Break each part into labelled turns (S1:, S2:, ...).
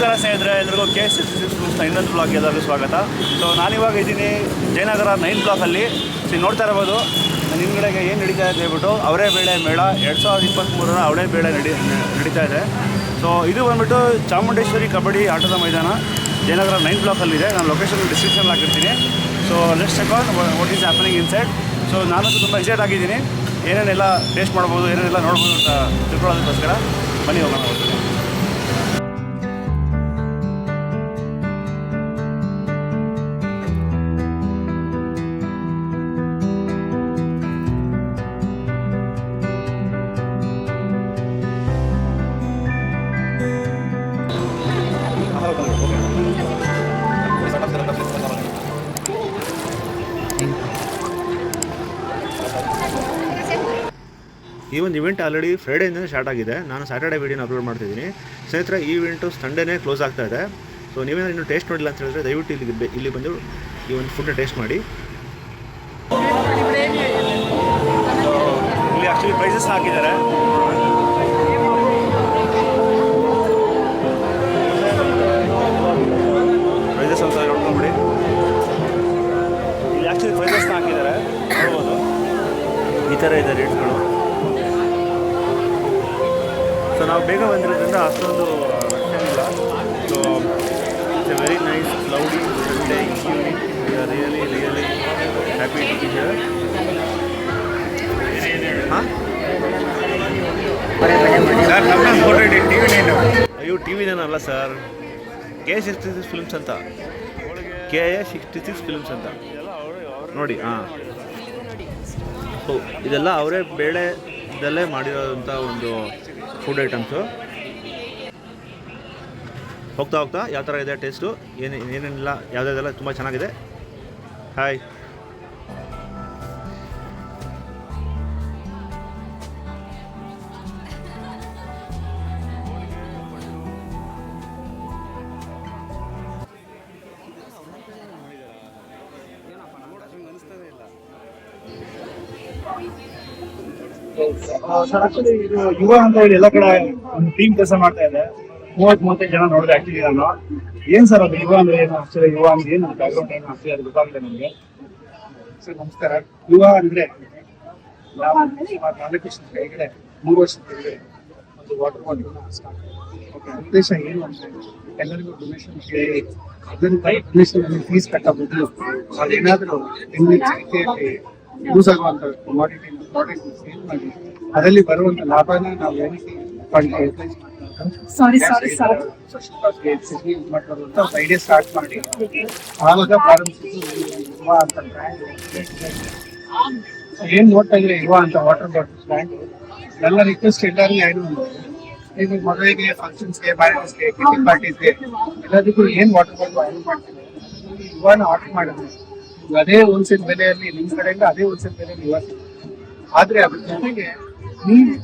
S1: ನಮಸ್ಕಾರ ಸ್ನೇಹಿತರೆ, ಎಲ್ರಿಗೂ ಕೆ ಎಸ್ ಎಸ್ ಸಿಕ್ಸ್ ಇನ್ನೊಂದು ಬ್ಲಾಗ್ ಎಲ್ಲರಿಗೂ ಸ್ವಾಗತ. ಸೊ ನಾನಿವಾಗ ಇದ್ದೀನಿ ಜಯನಗರ ನೈನ್ ಬ್ಲಾಕಲ್ಲಿ ಸೊ ನೋಡ್ತಾ ಇರ್ಬೋದು ನನ್ನ ಹಿಂದ್ಗಡೆಗೆ ಏನು ನಡೀತಾ ಇದೆ ಹೇಳ್ಬಿಟ್ಟು ಅವರೇ ಬೇಳೆ ಮೇಳ, ಎರಡು ಸಾವಿರದ ಇಪ್ಪತ್ತ್ಮೂರರ ಅವಳೇ ಬೇಳೆ ನಡಿ, ನಡೀತಾ ಇದೆ. ಸೊ ಇದು ಬಂದ್ಬಿಟ್ಟು ಚಾಮುಂಡೇಶ್ವರಿ ಕಬಡ್ಡಿ ಆಟದ ಮೈದಾನ. ಜಯನಗರ ನೈನ್ ಬ್ಲಾಕಲ್ಲಿದೆ ನಾನು ಲೊಕೇಶನ್ ಡಿಸ್ಕ್ರಿಪ್ಷನ್ ಹಾಕಿರ್ತೀನಿ. So let's check what is happening inside so ನಾನಂತೂ ತುಂಬ ಎಕ್ಸೈಟ್ ಆಗಿದ್ದೀನಿ. ಏನೇನೆಲ್ಲ ಟೇಸ್ಟ್ ಮಾಡ್ಬೋದು, ಏನೇನೆಲ್ಲ ನೋಡ್ಬೋದು ಅಂತ ತಿಳ್ಕೊಳ್ಳೋದಕ್ಕೋಸ್ಕರ ಬನ್ನಿ ಹೋಗೋಣ. ಈ ಒಂದು ಇವೆಂಟ್ ಆಲ್ರೆಡಿ ಫ್ರೈಡೆಯಿಂದ ಸ್ಟಾರ್ಟ್ ಆಗಿದೆ. ನಾನು ಸ್ಯಾಟರ್ಡೆ ವೀಡಿಯೋನ ಅಪ್ಲೋಡ್ ಮಾಡ್ತಿದ್ದೀನಿ. ಸ್ನೇಹಿತರೆ, ಈ ಇವೆಂಟು ಸಂಡೇನೇ ಕ್ಲೋಸ್ ಆಗ್ತಾ ಇದೆ. ಸೊ ನೀವೇನಾದ್ರು ಇನ್ನೂ ಟೇಸ್ಟ್ ನೋಡಿಲ್ಲ ಅಂತ ಹೇಳಿದ್ರೆ ದಯವಿಟ್ಟು ಇಲ್ಲಿ ಇಲ್ಲಿ ಬಂದು ಈ ಒಂದು ಫುಡ್ನ ಟೇಸ್ಟ್ ಮಾಡಿ. ಇಲ್ಲಿ ಆ್ಯಕ್ಚುಲಿ ಪ್ರೈಸಸ್ ಹಾಕಿದ್ದಾರೆ. ಬೇಗ ಬಂದಿರೋದ್ರಿಂದ ಅಷ್ಟೊಂದು ಇಲ್ಲ so it's a very nice cloudy really really happy to be here
S2: sir ನಮ್ಮ
S1: ಅಯ್ಯೋ T ವಿನೇನಲ್ಲ sir K sixty six films ಅಂತ K A sixty six films ಅಂತ. ನೋಡಿ, ಹಾಂ. ಇದೆಲ್ಲ ಅವರೇ ಬೇಳೆದಲ್ಲೇ ಮಾಡಿರೋಂಥ ಒಂದು ಫುಡ್ ಐಟಮ್ಸು ಹೋಗ್ತಾ ಹೋಗ್ತಾ ಯಾವ ಥರ ಇದೆ ಟೇಸ್ಟು ಏನು ಏನೇನಿಲ್ಲ ಯಾವುದಾದೆಲ್ಲ ತುಂಬ ಚೆನ್ನಾಗಿದೆ? ಹಾಯ್
S2: ಸರ್ ಆಕ್ಚುಲಿ ಇದು ಯುವ ಅಂತ ಹೇಳಿ ಎಲ್ಲ ಕಡೆ ಒಂದು ಟೀಮ್ ಕೆಲಸ ಮಾಡ್ತಾ ಇದೆ. ಮೂವತ್ ಮೂವತ್ತೈದು ಜನ ನೋಡಿದ್ರೆ ಆಕ್ಚುಲಿ ನಾನು ಏನ್ ಸರ್ ಅದು ಯುವ ಅಂದ್ರೆ ಏನು ಆಕ್ಚುಲಿ ಯುವ ಅಂದ್ರೆ ಏನು ಬ್ಯಾಕ್ಗ್ರೌಂಡ್ ಏನು ಆಕ್ಚುಲಿ ಅದು ಗೊತ್ತಾಗಿದೆ ನಮಗೆ. ಸರ್, ನಮಸ್ಕಾರ. ಯುವ ಅಂದ್ರೆ ನಾಲ್ಕು ವರ್ಷದ ಕೆಳಗಡೆ ಮೂರು ವರ್ಷದ ಕೆಳಗಡೆ ಒಂದು ವಾಟರ್ ಬಾಟಲ್ ಸ್ಟಾರ್ಟ್ ಓಕೆ ಉದ್ದೇಶ ಏನು ಅಂದ್ರೆ ಎಲ್ಲರಿಗೂ ಡೊನೇಷನ್ ಕೇಳಿ, ಅದನ್ನ ಡೊನೇಷನ್ ಫೀಸ್ ಕಟ್ಟಬಹುದು. ಅದೇನಾದ್ರೂ ರೀತಿಯಲ್ಲಿ ಯೂಸ್ ಆಗುವಂತ ಕಮಾಡಿಟಿ ಪ್ರಾಡಕ್ಟ್ ಸೇಲ್ ಮಾಡಿ ಅದರಲ್ಲಿ ಬರುವಂತ ಲಾಭನ ನಾವು ಏನಕ್ಕೆ
S3: sorry.
S2: ಐಡಿಯಾ ಸ್ಟಾರ್ಟ್ ಮಾಡಿ. ಆವಾಗ ಪ್ರಾರಂಭಿಸಿದ್ದು ಯುವ ಅಂತ ಬ್ರ್ಯಾಂಡ್ ಏನ್ ನೋಡ್ತಾ ಇದ್ರೆ ಯುವ ಅಂತ ವಾಟರ್ ಬಾಟಲ್ ಬ್ರ್ಯಾಂಡ್ ಎಲ್ಲ ರಿಕ್ವೆಸ್ಟ್ ಎಲ್ಲರಿಗೂ ಏನು ಈಗ ಮದುವೆಗೆ ಫಂಕ್ಷನ್ಸ್ಗೆ ಮ್ಯಾರೇಜಸ್ಗೆ ಕಿಟಿ ಪಾರ್ಟೀಸ್ಗೆ ಎಲ್ಲದಕ್ಕೂ ಏನ್ ವಾಟರ್ ಬಾಟಲ್ ಆರ್ಡರ್ ಮಾಡ್ತೀವಿ. ಯುವನ ಆರ್ಡರ್ ಮಾಡಿದ್ವಿ ಅದೇ ಹೋಲ್ಸೇಲ್ ಬೆಲೆಯಲ್ಲಿ ನಿಮ್ ಕಡೆಯಿಂದ ಅದೇ ಹೋಲ್ಸೇಲ್ ಬೆಲೆಯಲ್ಲಿ ಇವತ್ತು. ಆದ್ರೆ ಅದ್ರ ಜೊತೆಗೆ ನೀವು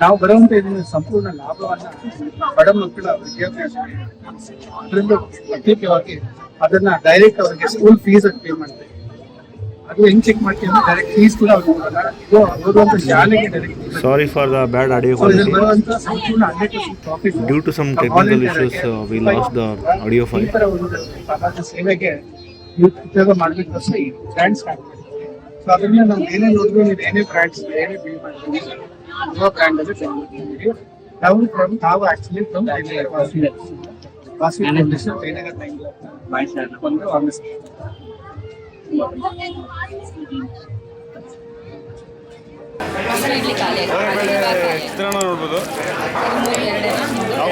S2: ನಾವು ಬರುವಂತ ಇದನ್ನ ಸಂಪೂರ್ಣ ಲಾಭವನ್ನ ಬಡ ಮಕ್ಕಳ ವಿದ್ಯಾಭ್ಯಾಸ ಅದರಿಂದ ಪ್ರತ್ಯೇಕವಾಗಿ ಅದನ್ನ ಡೈರೆಕ್ಟ್ ಅವರಿಗೆ ಸ್ಕೂಲ್ ಫೀಸ್ ಪೇ ಮಾಡ್ತೀವಿ. ಅದು ಹೆಂಗ್ ಚೆಕ್ ಮಾಡ್ತೀವಿ ಅಂದ್ರೆ ಡೈರೆಕ್ಟ್ ಫೀಸ್ ಕೂಡ ಅವ್ರಿಗೆ ಕೊಡಲ್ಲ. ಇದು ಓದುವಂತ ಶಾಲೆಗೆ direct
S1: sorry for the bad audio
S2: quality ಬರುವಂತ ಸಂಪೂರ್ಣ hundred percent profit
S1: uh, we lost the audio
S2: ಈ ತರ ಒಂದು ಸೇವೆಗೆ ನೀವು ಉಪಯೋಗ ಮಾಡ್ಬೇಕು ಅಂತ ಈ ಬ್ರ್ಯಾಂಡ್ ಸ್ಟಾರ್ಟ್ ಮಾಡಿದ್ವಿ ಸೊ ಅದನ್ನ ನಾವು ಏನೇ ನೋಡಿದ್ರು ನೀವು ಏನೇ ಬ್ರ್ಯಾಂಡ್ಸ್ ಏನೇ ಬಿಲ್ ಮಾಡಿದ್ವಿ ಯಾವ ಬ್ರ್ಯಾಂಡ್ ಅಲ್ಲಿ sell ಮಾಡ್ತಿದ್ದೀವಿ. ನಾವು ಫ್ರಮ್ ನಾವು actually from Vasi Vasi foundation Jayanagar nine ಬಂದು ಆಫೀಸ್
S3: ಮಸಾಲೆ ಇಡ್ಲಿ ಖಾಲಿ ಆಯ್ತು.
S1: ಚಿತ್ರಾನ್ನ ನೋಡ್ಬೋದು.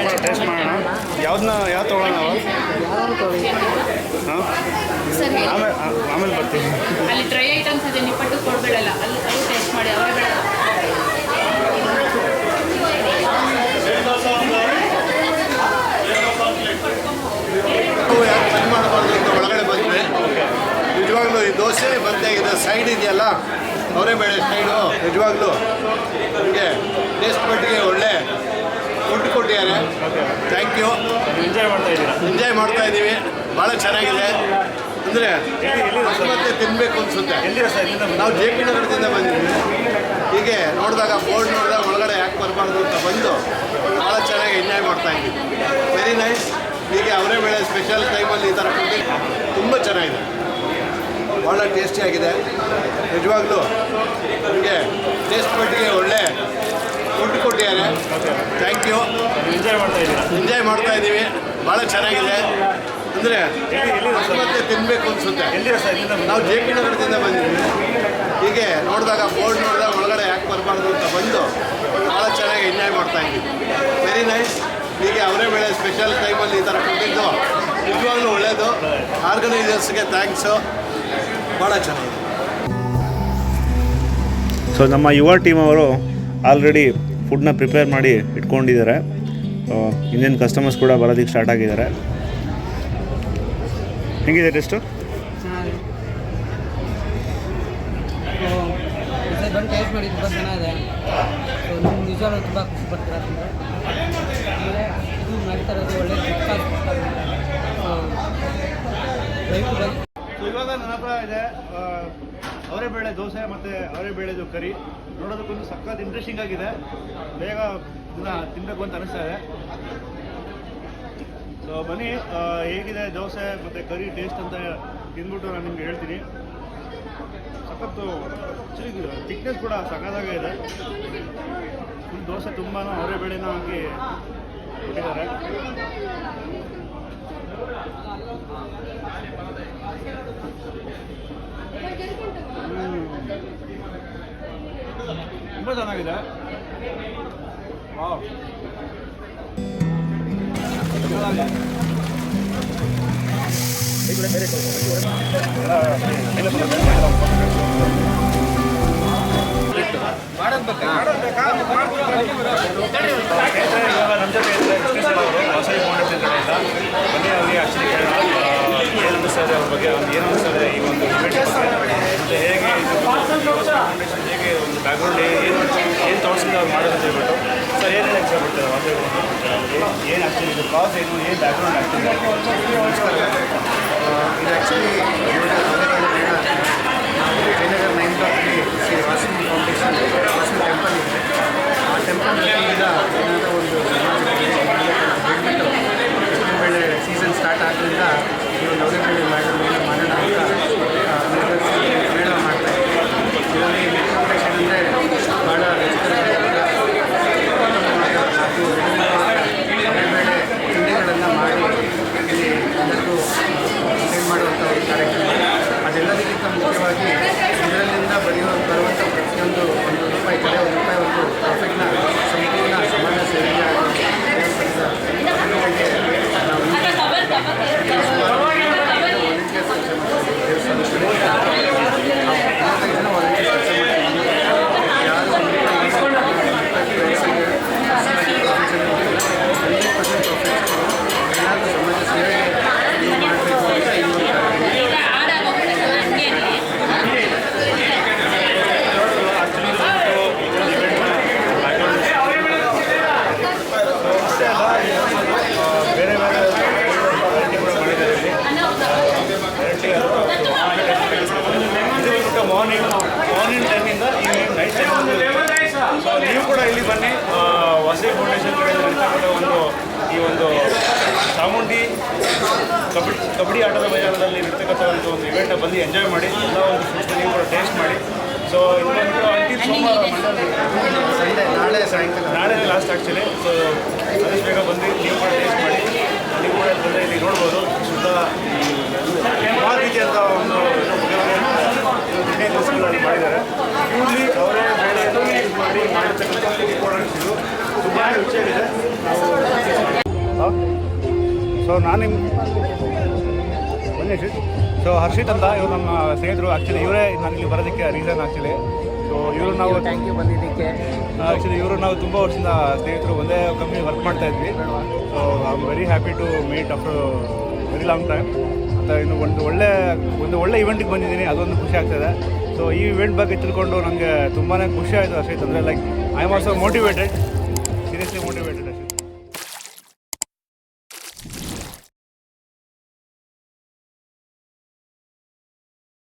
S1: ಕೂಡ ಟೇಸ್ಟ್ ಮಾಡೋಣ. ಯಾವ್ದನ್ನ ಯಾವ್ದು ತೊಗೊಳ್ಳೋಣ ಹಾಂ?
S3: ಸರ್.
S1: ಆಮೇಲೆ ಆಮೇಲೆ ಬರ್ತೀವಿ
S3: ಅಲ್ಲಿ ಡ್ರೈ ಐಟಮ್ಸ್ ಇದೆ ನಿಪ್ಪಟ್ಟು ಕೊಡ್ಬೇಡಲ್ಲ. ಅಲ್ಲಿ ಟೇಸ್ಟ್ ಮಾಡಿ ಅವರೇ ಬೇಡ.
S4: ಯಾಕೆ ಬಂದ್ ಮಾಡಬಾರ್ದು ಅಂತ ಒಳಗಡೆ ಬಂದ್ವಿ. ನಿಜವಾಗ್ಲೂ ಈ ದೋಸೆ ಬಂದಾಗಿದೆ ಸೈಡ್ ಇದೆಯಲ್ಲ? ಅವರೇ ಬೇಳೆ ಸೈಡು ನಿಜವಾಗ್ಲೂ. ನಿಮಗೆ ಟೇಸ್ಟ್ ಮಟ್ಟಿಗೆ ಒಳ್ಳೆ ಫುಡ್ ಕೊಟ್ಟಿದ್ದಾರೆ. ಥ್ಯಾಂಕ್ ಯು
S1: ಎಂಜಾಯ್ ಮಾಡ್ತಾ ಇದ್ದೀರಾ?
S4: ಎಂಜಾಯ್ ಮಾಡ್ತಾ ಇದ್ದೀವಿ. ಭಾಳ ಚೆನ್ನಾಗಿದೆ. ಅಂದರೆ ಮತ್ತೆ ತಿನ್ನಬೇಕು ಅನಿಸುತ್ತೆ. ನಾವು ಜೆ ಪಿ ನಗರದಿಂದ ಬಂದಿದ್ವಿ. ಹೀಗೆ ನೋಡಿದಾಗ ಬೋರ್ಡ್ ನೋಡಿದಾಗ ಒಳಗಡೆ ಯಾಕೆ ಬರಬಾರ್ದು ಅಂತ ಬಂದು ಭಾಳ ಚೆನ್ನಾಗಿ ಎಂಜಾಯ್ ಮಾಡ್ತಾ ಇದ್ದೀವಿ ವೆರಿ ನೈಸ್ ಹೀಗೆ ಅವರೇ ಬೆಳೆ ಸ್ಪೆಷಲ್ ಟೈಮಲ್ಲಿ ಈ ಥರ ಫುಡ್ ತುಂಬ ಚೆನ್ನಾಗಿದೆ. ಭಾಳ ಟೇಸ್ಟಿಯಾಗಿದೆ ನಿಜವಾಗ್ಲೂ ನಿಮಗೆ ಟೇಸ್ಟ್ ಪಟ್ಟಿಗೆ ಒಳ್ಳೆ ಫುಡ್ ಕೊಟ್ಟಿದ್ದಾರೆ. ಥ್ಯಾಂಕ್ ಯು
S1: ಎಂಜಾಯ್ ಮಾಡ್ತಾ ಇದ್ದೀರಾ?
S4: ಎಂಜಾಯ್ ಮಾಡ್ತಾ ಇದ್ದೀವಿ. ಭಾಳ ಚೆನ್ನಾಗಿದೆ. ಅಂದರೆ ಮತ್ತೆ ತಿನ್ನಬೇಕು ಅನಿಸುತ್ತೆ. ನಾವು ಜೆ ಪಿ ನಗರದಿಂದ ಬಂದಿದ್ವಿ ಹೀಗೆ ನೋಡಿದಾಗ ಬೋರ್ಡ್ ನೋಡಿದಾಗ ಒಳಗಡೆ ಯಾಕೆ ಬರಬಾರ್ದು ಅಂತ ಬಂದು ಭಾಳ ಚೆನ್ನಾಗಿ ಎಂಜಾಯ್ ಮಾಡ್ತಾ ಇದ್ದೀವಿ. ವೆರಿ ನೈಸ್ ಹೀಗೆ ಅವರೇ ಬೆಳೆ ಸ್ಪೆಷಲ್ ಟೈಮಲ್ಲಿ ಈ ಥರ ಕೊಟ್ಟಿದ್ದು. ನಿಜವಾಗ್ಲೂ ಒಳ್ಳೆಯದು ಆರ್ಗನೈಸರ್ಸ್ಗೆ ಥ್ಯಾಂಕ್ಸು ಭಾಳ ಚೆನ್ನಾಗಿದೆ.
S1: ಸೊ ನಮ್ಮ ಯುವ ಟೀಮ್ ಅವರು ಆಲ್ರೆಡಿ ಫುಡ್ನ ಪ್ರಿಪೇರ್ ಮಾಡಿ ಇಟ್ಕೊಂಡಿದ್ದಾರೆ. ಇಂಡಿಯನ್ ಕಸ್ಟಮರ್ಸ್ ಕೂಡ ಬರೋದಕ್ಕೆ ಸ್ಟಾರ್ಟ್ ಆಗಿದ್ದಾರೆ. ಹೆಂಗಿದೆ ಟೆಸ್ಟು
S5: ಚೆನ್ನಾಗಿದೆ. ಸೊ ಈ ಬಂದು ಟೇಸ್ಟ್ ಮಾಡಿ ತುಂಬ ಚೆನ್ನಾಗಿದೆ. ಸೊ ನಿಮ್ಮ ನಿಜವಾಗ್ಲೂ ತುಂಬ ಖುಷಿ ಪಡ್ತೀರಾ ತಿಂದು ಆಮೇಲೆ ಇದು ಮಾಡ್ತಾ ಇರೋದು ಒಳ್ಳೆ ಬಂದು
S1: ಸೊ ಇವಾಗ ನನ್ನ ಹತ್ರ ಇದೆ. ಅವರೇ ಬೇಳೆ ದೋಸೆ ಮತ್ತು ಅವರೇ ಬೇಳೆದು ಕರಿ. ನೋಡೋದಕ್ಕೊಂದು ಸಖತ್ ಇಂಟ್ರೆಸ್ಟಿಂಗ್ ಆಗಿದೆ. ಬೇಗ ಇದನ್ನ ತಿನ್ನಬೇಕು ಅಂತ ಅನಿಸ್ತಾ ಇದೆ. ಸೊ ಬನ್ನಿ ಹೇಗಿದೆ ದೋಸೆ ಮತ್ತು ಕರಿ ಟೇಸ್ಟ್ ಅಂತ ತಿಂದ್ಬಿಟ್ಟು ನಾನು ನಿಮ್ಗೆ ಹೇಳ್ತೀನಿ. ಸಖತ್ತು ಥಿಕ್ನೆಸ್ ಕೂಡ ಸಖತ್ತಾಗೇ ಇದೆ. ಫುಲ್ ದೋಸೆ ತುಂಬಾ ಅವರೇ ಬೇಳೆನ ಹಾಕಿ ಕೊಟ್ಟಿದ್ದಾರೆ. ತುಂಬ ಚೆನ್ನಾಗಿದೆ. ಇವಾಗ ನಮ್ಮ ಜೊತೆ ಇದ್ದಾರೆ ಎಕ್ಸ್ಪ್ರೆಸ್ ಅವರು ಏನು ಬಗ್ಗೆ ಅನ್ನಿಸ್ತದೆ ಈ ಒಂದು ಇವೆಂಟ್ ಬಗ್ಗೆ ಮತ್ತು ಹೇಗೆ ಇದು ಫೌಂಡೇಶನ್ ಹೇಗೆ ಒಂದು ಬ್ಯಾಕ್ಗ್ರೌಂಡ್ ಏನು ಏನು ತೋರಿಸಿದ್ರೆ ಅವ್ರು ಮಾಡೋದು ಹೇಳ್ಬಿಟ್ಟು. ಸರ್ ಏನು ಎಕ್ಸಾಮ್ ಇಷ್ಟಪಡ್ತಾರೆ ಹೊಸೈ ಏನು ಆಗ್ತಿದೆ ಕಾಸ್ ಏನು ಏನು ಬ್ಯಾಕ್ಗ್ರೌಂಡ್ ಆಗ್ತಿದೆ
S2: ಇದು ಆ್ಯಕ್ಚುಲಿ ಜಯನಗರ ನೈನ್ ಬ್ಲಾಕ್ಲಿ ಶ್ರೀ ವಾಸವಿ ಫೌಂಡೇಶನ್ ವಾಸವಿ ಟೆಂಪಲ್ ಇದೆ ಆ ಟೆಂಪಲ್ ಈಗ ಏನಾದರೂ ಒಂದು ಬಿಟ್ಬಿಟ್ಟು ವೇಳೆ ಸೀಸನ್ ಸ್ಟಾರ್ಟ್ ಆದ್ದರಿಂದ ಈ ಒಂದು ಅವರೆಬೇಳೆ ಮೇಳ ಮೇಳ ಮಾಡೋಣ ಅಂತ ಆ, ನಿರ್ಧರಿಸಿ ಮೇಳ ಮಾಡ್ತಾ ಇದ್ದೀವಿ ಇದರಲ್ಲಿ ಮಿಲ್ಕ್ ಫೌಂಡೇಶನ್ ಅಂದರೆ ಭಾಳ ರೈತರಿಗೆ ಹಾಗೂ ಅವರೆಬೇಳೆ ತಿಂಡಿಗಳನ್ನು ಮಾಡಿ ಇಲ್ಲಿ ಎಲ್ಲರಿಗೂ ಅಟೆಂಡ್ ಮಾಡುವಂಥ ಒಂದು ಕಾರ್ಯಕ್ರಮ ಅದೆಲ್ಲದಕ್ಕಿಂತ ಮುಖ್ಯವಾಗಿ ಇದರಲ್ಲಿಂದ ಬರೆಯುವ ಬರುವಂಥ ಪ್ರತಿಯೊಂದು ಒಂದು ರೂಪಾಯಿ ಕಡೆ ಒಂದು ರೂಪಾಯಿ ಒಂದು ಪ್ರಾಫಿಟ್ನ ಸಂಪೂರ್ಣ ಸಮಾಜ ಸೇವೆಗೆ ಹಾಗೂ ದೇವಸ್ಥಾನದ ಅಭಿವೃದ್ಧಿಗೆ ನಾವು ವಾಲಂಟಿಯರ್ಸ್ ಕೆಲಸ ಮಾಡ್ತೀವಿ ದೇವಸ್ಥಾನದಲ್ಲಿ ನಾವು ಜನ ವಾಲಂಟಿಯರ್ಸ್ ಕೆಲಸ ಮಾಡ್ತೀವಿ ಯಾರು ಒಂದು ರೂಪಾಯಿ ವಯಸ್ಸಿಗೆ ಹಂಡ್ರೆಡ್ ಪರ್ಸೆಂಟ್ ಪ್ರಾಫಿಟ್ ಏನಾದರೂ ಸಮಾಜ ಸೇವೆಗೆ ಯೂಸ್ ಮಾಡಬೇಕು ಅಂತ ಈ ಒಂದು ಕಾರ್ಯಕ್ರಮ
S1: ಬೇರೆ ಬೇರೆ ವೆರೈಟಿ ಕೂಡ ಮಾಡಿದ್ದಾರೆ ಇಲ್ಲಿ ವೆರೈಟಿ ಇದು ಮಾರ್ನಿಂಗ್ ಮಾರ್ನಿಂಗ್ ಟೈಮಿಂದ ಈವ್ನಿಂಗ್ ನೈಟ್ ಟೈಮ್ ಸೊ ನೀವು ಕೂಡ ಇಲ್ಲಿ ಬನ್ನಿ. ವಸೈ ಫೌಂಡೇಶನ್ ಕಡೆ ಒಂದು ಈ ಒಂದು ಚಾಮುಂಡಿ ಕಬಡ್ಡಿ ಕಬಡ್ಡಿ ಆಟದ ಮೈದಾನದಲ್ಲಿ ಇರ್ತಕ್ಕಂಥ ಒಂದು ಒಂದು ಬಂದು ಎಂಜಾಯ್ ಮಾಡಿ. ಎಲ್ಲ ಒಂದು ಫುಡ್ ನೀವು ಕೂಡ ಟೇಸ್ಟ್ ಮಾಡಿ. ಸೊ ಅಂಟಿಲ್ ಸೋಮವಾರ
S2: ಸಂಡೇ ನಾಳೆ ಸಾಯಂಕಾಲ.
S1: ನಾಳೆ ಲಾಸ್ಟ್ ಆ್ಯಕ್ಚುಲಿ ಸೊ ಆದಷ್ಟು ಬೇಗ ಬಂದು ನೀವು ಕೂಡ ಟೇಸ್ಟ್ ಮಾಡಿ. ನೀವು ಕೂಡ ಇಲ್ಲಿ ನೋಡ್ಬೋದು. ಶುದ್ಧ ರೀತಿಯಾದ ಒಂದು ಮಾಡಿದ್ದಾರೆ ಪ್ಯೂರ್ಲಿ ಅವರೇ ಬೆಳೆಯನ್ನು ಯೂಸ್ ಮಾಡಿ ಮಾಡಿರ್ತಕ್ಕಂಥ ಪ್ರಾಡಕ್ಟ್ಸ್ ಇದು ಸೊ ನಾನು ನಿಮ್ಮ ಬನ್ನಿ ಸೊ ಹರ್ಷಿತ್ ಅಂತ ಇವರು ನಮ್ಮ ಸ್ನೇಹಿತರು. ಆ್ಯಕ್ಚುಲಿ ಇವರೇ ನಾನು ಇಲ್ಲಿ ಬರೋದಕ್ಕೆ ರೀಸನ್ ಆ್ಯಕ್ಚುಲಿ ಸೊ ಇವರು ನಾವು
S5: ಥ್ಯಾಂಕ್ ಯು ಬಂದಿದ್ದಕ್ಕೆ.
S1: ಆ್ಯಕ್ಚುಲಿ ಇವರು ನಾವು ತುಂಬ ವರ್ಷದಿಂದ ಸ್ನೇಹಿತರು ಒಂದೇ ಕಂಪ್ನಿ ವರ್ಕ್ ಮಾಡ್ತಾ ಇದ್ವಿ. So I am very happy to meet after very long time ಮತ್ತು ಇನ್ನು ಒಂದು ಒಳ್ಳೆ ಒಂದು ಒಳ್ಳೆ ಇವೆಂಟಿಗೆ ಬಂದಿದ್ದೀನಿ. ಅದೊಂದು ಖುಷಿ ಆಗ್ತದೆ. ಸೊ ಈ ಇವೆಂಟ್ ಬಗ್ಗೆ ತಿಳ್ಕೊಂಡು ನನಗೆ ತುಂಬಾ ಖುಷಿ ಆಯಿತು ಅಷ್ಟೇ ಅಂದರೆ like I am also motivated